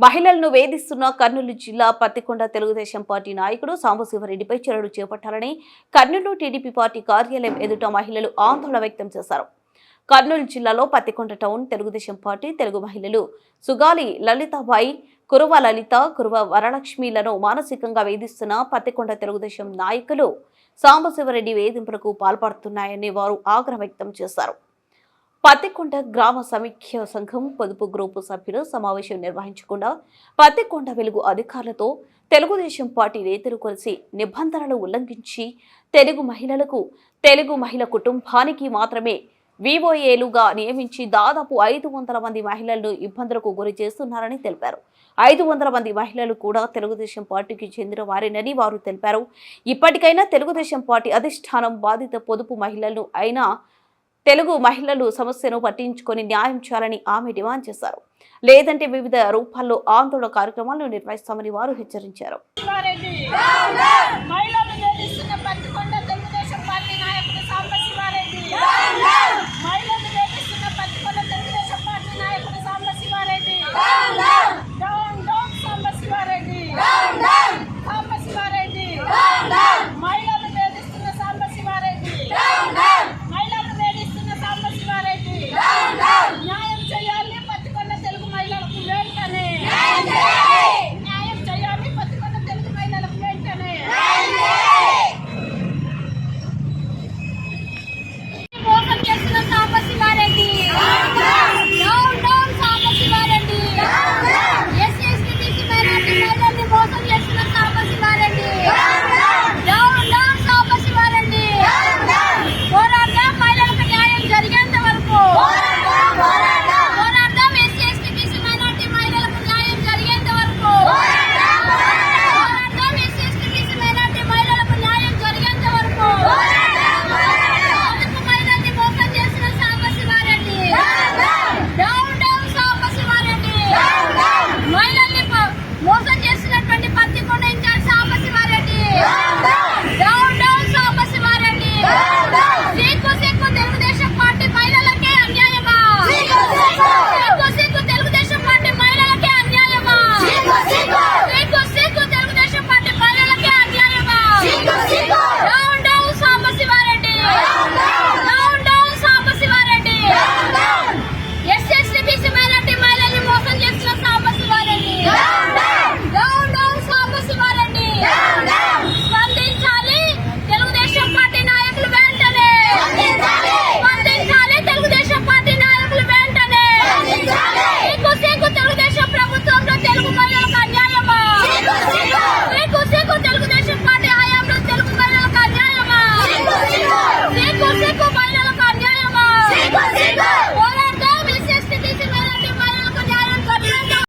మహిళలను వేధిస్తున్న కర్నూలు జిల్లా పత్తికొండ తెలుగుదేశం పార్టీ నాయకుడు సాంబశివరెడ్డిపై చర్యలు చేపట్టాలని కర్నూలు టీడీపీ పార్టీ కార్యాలయం ఎదుట మహిళలు ఆందోళన వ్యక్తం చేశారు. కర్నూలు జిల్లాలో పత్తికొండ టౌన్ తెలుగుదేశం పార్టీ తెలుగు మహిళలు సుగాలి లలితాబాయి కురువ లలిత కురువ వరలక్ష్మిలను మానసికంగా వేధిస్తున్న పత్తికొండ తెలుగుదేశం నాయకులు సాంబశివరెడ్డి వేధింపులకు పాల్పడుతున్నాయని వారు ఆగ్రహం వ్యక్తం చేశారు. పత్తికొండ గ్రామ సమీక్ష సంఘం పొదుపు గ్రూపు సభ్యులు సమావేశం నిర్వహించకుండా పత్తికొండ వెలుగు అధికారులతో తెలుగుదేశం పార్టీ నేతలు కలిసి నిబంధనలు ఉల్లంఘించి తెలుగు మహిళలకు తెలుగు మహిళ కుటుంబానికి మాత్రమే వివోఏలుగా నియమించి దాదాపు ఐదు వందల మంది మహిళలను ఇబ్బందులకు గురి చేస్తున్నారని తెలిపారు. ఐదు వందల మంది మహిళలు కూడా తెలుగుదేశం పార్టీకి చెందిన వారేనని వారు తెలిపారు. ఇప్పటికైనా తెలుగుదేశం పార్టీ అధిష్టానం బాధిత పొదుపు మహిళలను అయినా తెలుగు మహిళలు సమస్యను పట్టించుకొని న్యాయం చేయాలని ఆమె డిమాండ్ చేశారు. లేదంటే వివిధ రూపాల్లో ఆందోళన కార్యక్రమాలను నిర్వహిస్తామని వారు హెచ్చరించారు.